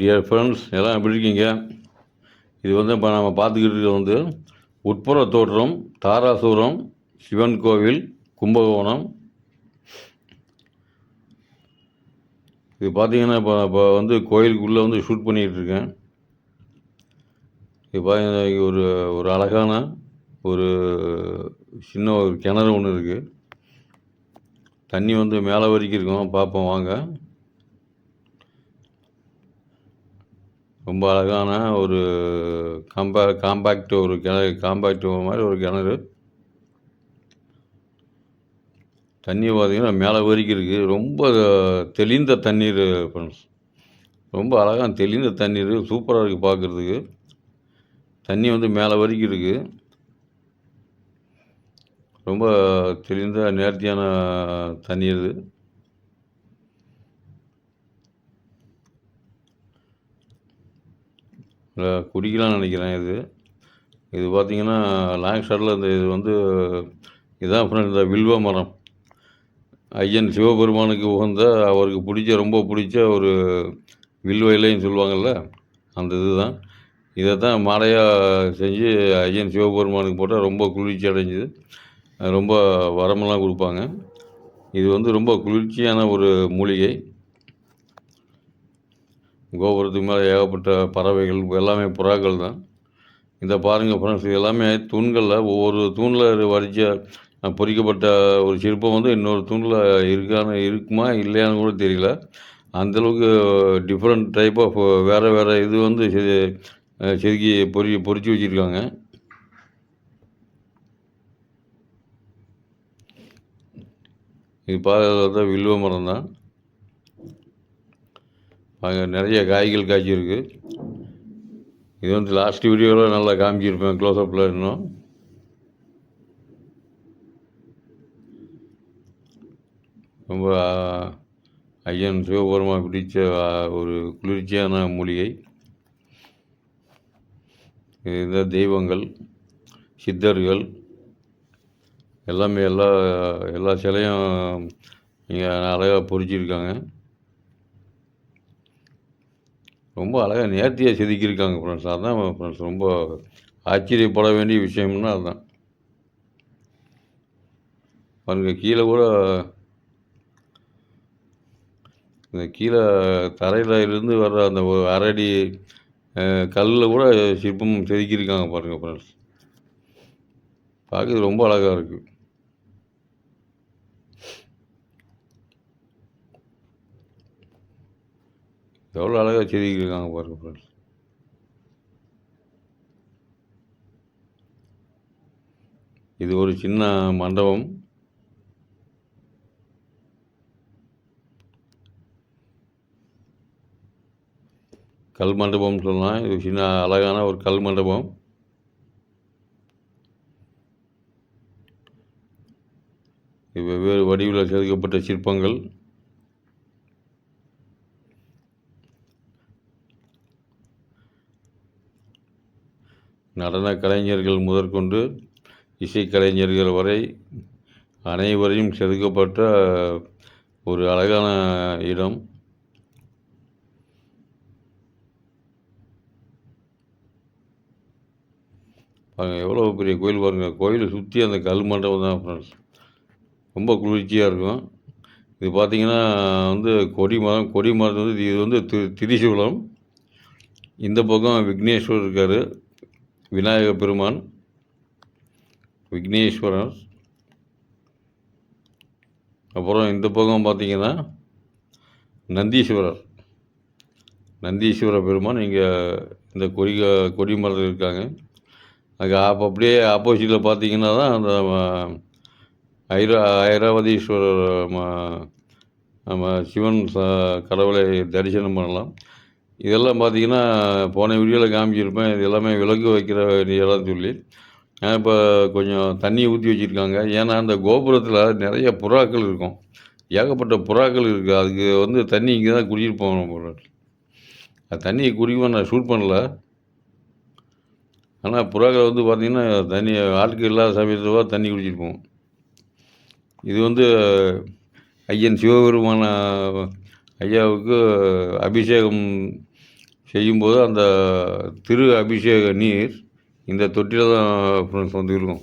Dear friends எல்லாம் எப்படி இருக்கீங்க? இது வந்து இப்போ நம்ம பார்த்துக்கிட்டு இருக்கிறது வந்து உட்புற தோற்றம் தாராசுரம் சிவன் கோவில் கும்பகோணம். இது பார்த்தீங்கன்னா இப்போ இப்போ வந்து கோயிலுக்குள்ளே வந்து ஷூட் பண்ணிகிட்டு இருக்கேன் இது பார்த்தீங்கன்னா ஒரு ஒரு அழகான ஒரு சின்ன ஒரு கிணறு ஒன்று இருக்குது தண்ணி வந்து மேலே வரைக்கும் இருக்கும். பார்ப்போம் வாங்க. ரொம்ப அழகான ஒரு காம்பா காம்பேக்ட் ஒரு கிணறு காம்பேக்ட் மாதிரி ஒரு கிணறு. தண்ணி பார்த்திங்கன்னா மேலே வரைக்கும் இருக்குது ரொம்ப தெளிந்த தண்ணீர் ஃப்ரெண்ட்ஸ் ரொம்ப அழகான தெளிந்த தண்ணீர் சூப்பராக இருக்குது பார்க்குறதுக்கு தண்ணி வந்து மேலே வரைக்கும் இருக்குது ரொம்ப தெளிந்த நேர்த்தியான தண்ணீர் இல்லை குடிக்கலாம்னு நினைக்கிறேன் இது. இது பார்த்தீங்கன்னா லாங் ஷாட்டில் இந்த இது வந்து இதுதான் ஃப்ரெண்ட் இந்த வில்வ மரம். ஐயன் சிவபெருமானுக்கு உகந்த அவருக்கு பிடிச்ச ரொம்ப பிடிச்ச ஒரு வில்வ இலைன்னு சொல்லுவாங்கள்ல அந்த இதுதான். இதை தான் மாலையாக செஞ்சு ஐயன் சிவபெருமானுக்கு போட்டால் ரொம்ப குளிர்ச்சி அடைஞ்சுது. ரொம்ப வரமெல்லாம் கொடுப்பாங்க. இது வந்து ரொம்ப குளிர்ச்சியான ஒரு மூலிகை. கோபுரத்துக்கு மேலே ஏகப்பட்ட பறவைகள் எல்லாமே புறாக்கள் தான். இந்த பாருங்கள் ஃப்ரெண்ட்ஸ் இது எல்லாமே தூண்களில் ஒவ்வொரு தூணில் வரிச்ச பொறிக்கப்பட்ட ஒரு சிற்பம் வந்து இன்னொரு தூணில் இருக்கான்னு இருக்குமா இல்லையான்னு கூட தெரியல. அந்தளவுக்கு டிஃப்ரெண்ட் டைப் ஆஃப் வேறு வேறு இது வந்து செதுக்கி பொறி பொறிச்சு வச்சுருக்காங்க. இது பார்த்தா வில்வ மரம் தான். அங்கே நிறைய காய்கள் காய்ச்சிருக்கு. இது வந்து லாஸ்ட் வீடியோவில் நல்லா காமிச்சிருப்பேன் க்ளோஸ்அப்பில் இன்னும். ரொம்ப ஐயன் சிவபெருமான் பிடித்த ஒரு குளிர்ச்சியான மூலிகை. இந்த தெய்வங்கள் சித்தர்கள். எல்லாமே எல்லா எல்லா சிலையும் இங்கே அழகாக பொறிச்சிருக்காங்க. ரொம்ப அழகாக நேர்த்தியாக செதுக்கியிருக்காங்க ஃப்ரெண்ட்ஸ் அதான் ஃப்ரெண்ட்ஸ் ரொம்ப ஆச்சரியப்பட வேண்டிய விஷயம்னா அதுதான் பாருங்கள் கீழே கூட இந்த கீழே தரையில் இருந்து வர்ற அந்த ஒரு அரடி கல்லில் கூட சிற்பம் செதுக்கியிருக்காங்க பாருங்கள் ஃப்ரெண்ட்ஸ் பார்க்குறது ரொம்ப அழகாக இருக்குது எவ்வளோ அழகாக செதுக்கியிருக்காங்க பாருங்கள் ஃப்ரெண்ட்ஸ் இது ஒரு சின்ன மண்டபம். கல் மண்டபம் சொல்லலாம். இது சின்ன அழகான ஒரு கல் மண்டபம். வெவ்வேறு வடிவில் செதுக்கப்பட்ட சிற்பங்கள். நடன கலைஞர்கள் முதற்கொண்டு இசைக்கலைஞர்கள் வரை அனைவரையும் செதுக்கப்பட்ட ஒரு அழகான இடம். பாருங்கள் எவ்வளோ பெரிய கோயில் பாருங்கள் கோயிலை சுற்றி அந்த கல் மண்டபம் தான் ஃப்ரெண்ட்ஸ் ரொம்ப குளிர்ச்சியாக இருக்கும். இது பார்த்தீங்கன்னா வந்து கொடி மரம் கொடி மரம் வந்து இது வந்து திரு திரிசூலம். இந்த பக்கம் விக்னேஸ்வரர் இருக்கார். விநாயக பெருமான் விக்னேஸ்வரர். அப்புறம் இந்த பக்கம் பார்த்தீங்கன்னா நந்தீஸ்வரர். நந்தீஸ்வர பெருமான் இங்கே இந்த கொடி கொடி மரத்தில் இருக்காங்க. அங்கே அப்போ அப்படியே ஆப்போசிட்டில் பார்த்தீங்கன்னா தான் அந்த ஐரா ஐராவதீஸ்வரர் ம- நம்ம சிவன் கடவுளை தரிசனம் பண்ணலாம். இதெல்லாம் பார்த்தீங்கன்னா போன வீடியோவில் காமிச்சிருப்பேன். இது எல்லாமே விளக்கு வைக்கிற இதெல்லாம் சொல்லி. இப்போ கொஞ்சம் தண்ணி ஊற்றி வச்சுருக்காங்க. ஏன்னா அந்த கோபுரத்தில் நிறைய புறாக்கள் இருக்கும். ஏகப்பட்ட புறாக்கள் இருக்குது அதுக்கு வந்து தண்ணி இங்கே தான் குடிக்கிட்டு போகணும் போல அது தண்ணியை குடிக்குமா நான் ஷூட் பண்ணல. ஆனால் புறாக்கள் வந்து பார்த்திங்கன்னா தண்ணி ஆட்கள் இல்லாத சமயத்தில் தண்ணி குடிச்சிருப்போம் இது வந்து ஐயன் சிவபெருமான ஐயாவுக்கு அபிஷேகம் செய்யும்போது அந்த திரு அபிஷேக நீர் இந்த தொட்டியில் தான் ஃப்ரெண்ட்ஸ் வந்து இருக்கும்.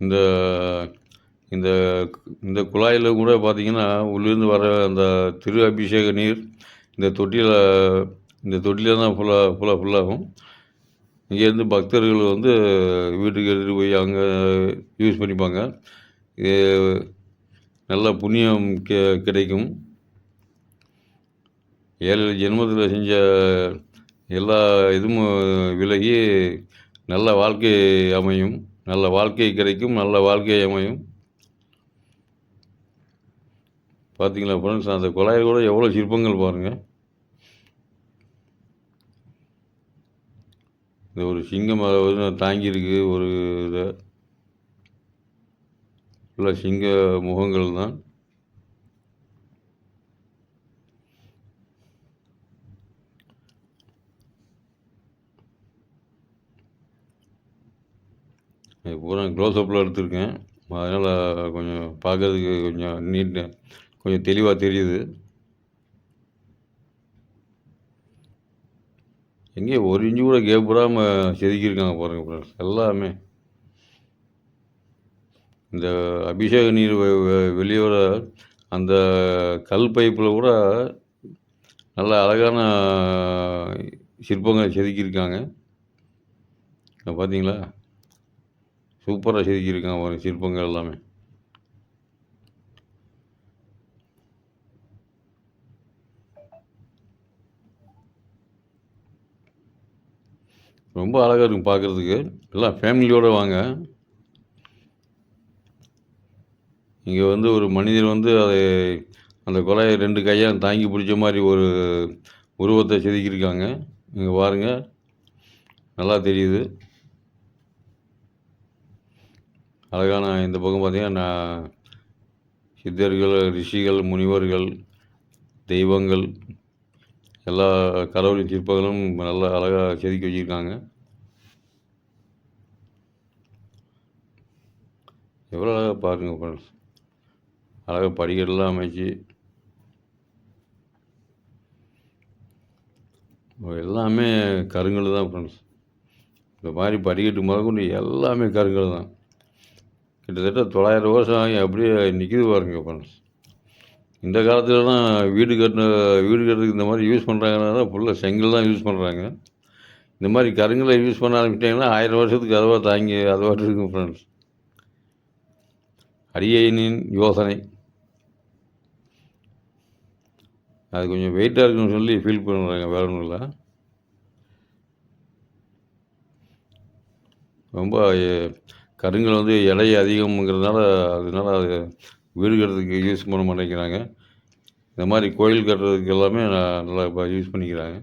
இந்த இந்த இந்த குழாயில் கூட பார்த்தீங்கன்னா உள்ளேருந்து வர அந்த திரு அபிஷேக நீர் இந்த தொட்டியில் இந்த தொட்டியில் தான் ஃபுல்லாக ஃபுல்லாக ஃபுல்லாகும் இங்கேருந்து பக்தர்கள் வந்து வீட்டுக்கு எடுத்துகிட்டு போய் அங்கே யூஸ் பண்ணிப்பாங்க. இது நல்ல புண்ணியம் கி கிடைக்கும். ஏழு ஜென்மத்தில் செஞ்ச எல்லா இதுவும் விலகி நல்ல வாழ்க்கை அமையும். நல்ல வாழ்க்கை கிடைக்கும் நல்ல வாழ்க்கை அமையும். பார்த்தீங்களா ஃப்ரெண்ட்ஸ் அந்த குழாயில் கூட எவ்வளோ சிற்பங்கள் பாருங்கள் இந்த ஒரு சிங்கம் வந்து தாங்கியிருக்கு ஒரு இதை. ஃபுல்லாக சிங்க முகங்கள் தான். பூரா க்ளோஸ்அப்பில் எடுத்திருக்கேன். அதனால் கொஞ்சம் பார்க்கறதுக்கு கொஞ்சம் நீட் கொஞ்சம் தெளிவாக தெரியுது. எங்கே ஒரு இன்ச்சு கூட கேப் விடாமல் செதுக்கியிருக்காங்க பாருங்கள் எல்லாமே. இந்த அபிஷேக நீர் வெ- வெளியே வர அந்த கல் பைப்பில் கூட நல்ல அழகான சிற்பங்களை செதுக்கியிருக்காங்க. பார்த்தீங்களா சூப்பராக செதுக்கியிருக்காங்க ஒரு சிற்பங்கள் எல்லாமே. ரொம்ப அழகாக இருக்கும் பார்க்குறதுக்கு எல்லாம் ஃபேமிலியோடு வாங்க. இங்கே வந்து ஒரு மனிதர் வந்து அதை அந்த குழாயை ரெண்டு கையால் தாங்கி பிடிச்ச மாதிரி ஒரு உருவத்தை செதுக்கியிருக்காங்க. இங்கே பாருங்க. நல்லா தெரியுது. அழகான இந்த பக்கம் பார்த்தீங்கன்னா நான் சித்தர்கள் ரிஷிகள் முனிவர்கள் தெய்வங்கள் எல்லா கடவுளின் சிற்பங்களும் நல்லா அழகாக செதுக்கி வச்சுருக்காங்க. எவ்வளோ அழகாக பாருங்கள் ஃப்ரெண்ட்ஸ் அழகாக படிகள்லாம் அமைச்சு எல்லாமே கருங்கல் தான் ஃப்ரெண்ட்ஸ் இந்த மாதிரி படிக்கட்டு முதற்கொண்டு எல்லாமே கருங்கல் தான். கிட்டத்தட்ட தொள்ளாயிரம் வருஷம் ஆகி அப்படியே நிற்கிது பாருங்க ஃப்ரெண்ட்ஸ் இந்த காலத்துலலாம் வீடு கட்டின வீடு கட்டுறதுக்கு இந்த மாதிரி யூஸ் பண்ணுறாங்கன்னா தான் ஃபுல்லாக செங்கல் தான் யூஸ் பண்ணுறாங்க இந்த மாதிரி கருங்கலை யூஸ் பண்ண ஆரம்பிச்சிட்டிங்கன்னா ஆயிரம் வருஷத்துக்கு அதுவாக தாங்கி அதுவாக இருக்கும் ஃப்ரெண்ட்ஸ் அடியனின் யோசனை. அது கொஞ்சம் வெயிட்டாக இருக்குன்னு சொல்லி ஃபீல் பண்ணுறாங்க வேற ஒன்றும் இல்லை. ரொம்ப கருங்கல் வந்து எடை அதிகம்ங்கிறதுனால அதனால அது வீடு கட்டுறதுக்கு யூஸ் பண்ண மாட்டேங்கிறாங்க. இந்த மாதிரி கோயில் கட்டுறதுக்கு எல்லாமே நல்லா இப்போ யூஸ் பண்ணிக்கிறாங்க.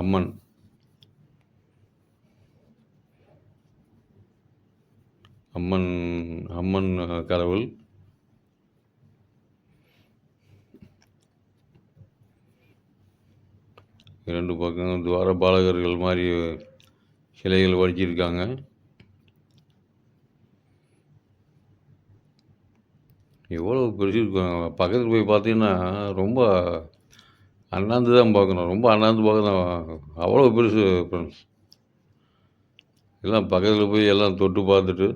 அம்மன். அம்மன் அம்மன் கடவுள். இரண்டு பக்கம் துவார பாலகர்கள் மாதிரி சிலைகள் வடிச்சிருக்காங்க. எவ்வளோ பெருசு பக்கத்தில் போய் பார்த்தீங்கன்னா ரொம்ப அண்ணாந்து தான் பார்க்கணும். ரொம்ப அண்ணாந்து பார்க்கணும். அவ்வளோ பெருசு ஃப்ரெண்ட்ஸ் எல்லாம் பக்கத்தில் போய் எல்லாம் தொட்டு பார்த்துட்டு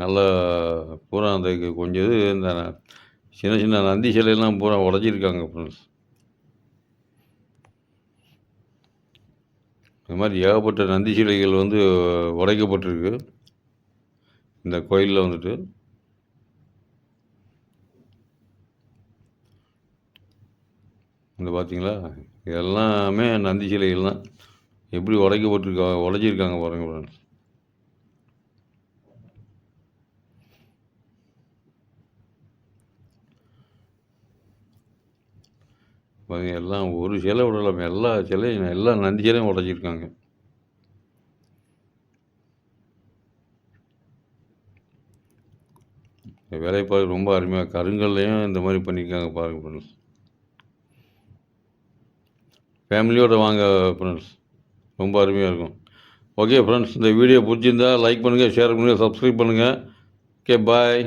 நல்லா பூரா அந்த கொஞ்சம் இது இந்த சின்ன சின்ன நந்தி சிலையெல்லாம் பூரா உடச்சிருக்காங்க ஃப்ரெண்ட்ஸ் இது மாதிரி ஏகப்பட்ட நந்தி சிலைகள் வந்து உடைக்கப்பட்டிருக்கு. இந்த கோயிலில் வந்துட்டு. இந்த பார்த்தீங்களா இதெல்லாமே நந்தி சிலைகள் தான். எப்படி உடைக்கப்பட்டிருக்கா உடைச்சிருக்காங்க பாருங்க. எல்லாம் ஒரு சிலை விடலாம். எல்லா சிலையும் எல்லா நந்தி சிலையும் உடைச்சிருக்காங்க. வேலைப்பாடு ரொம்ப அருமையாக கருங்கல்லையும் இந்த மாதிரி பண்ணியிருக்காங்க பாருங்க ஃப்ரெண்ட்ஸ் ஃபேமிலியோடு வாங்க ஃப்ரெண்ட்ஸ் ரொம்ப அருமையாக இருக்கும். ஓகே ஃப்ரெண்ட்ஸ் இந்த வீடியோ பிடிச்சிருந்தா லைக் பண்ணுங்கள் ஷேர் பண்ணுங்கள் சப்ஸ்கிரைப் பண்ணுங்கள் ஓகே பாய்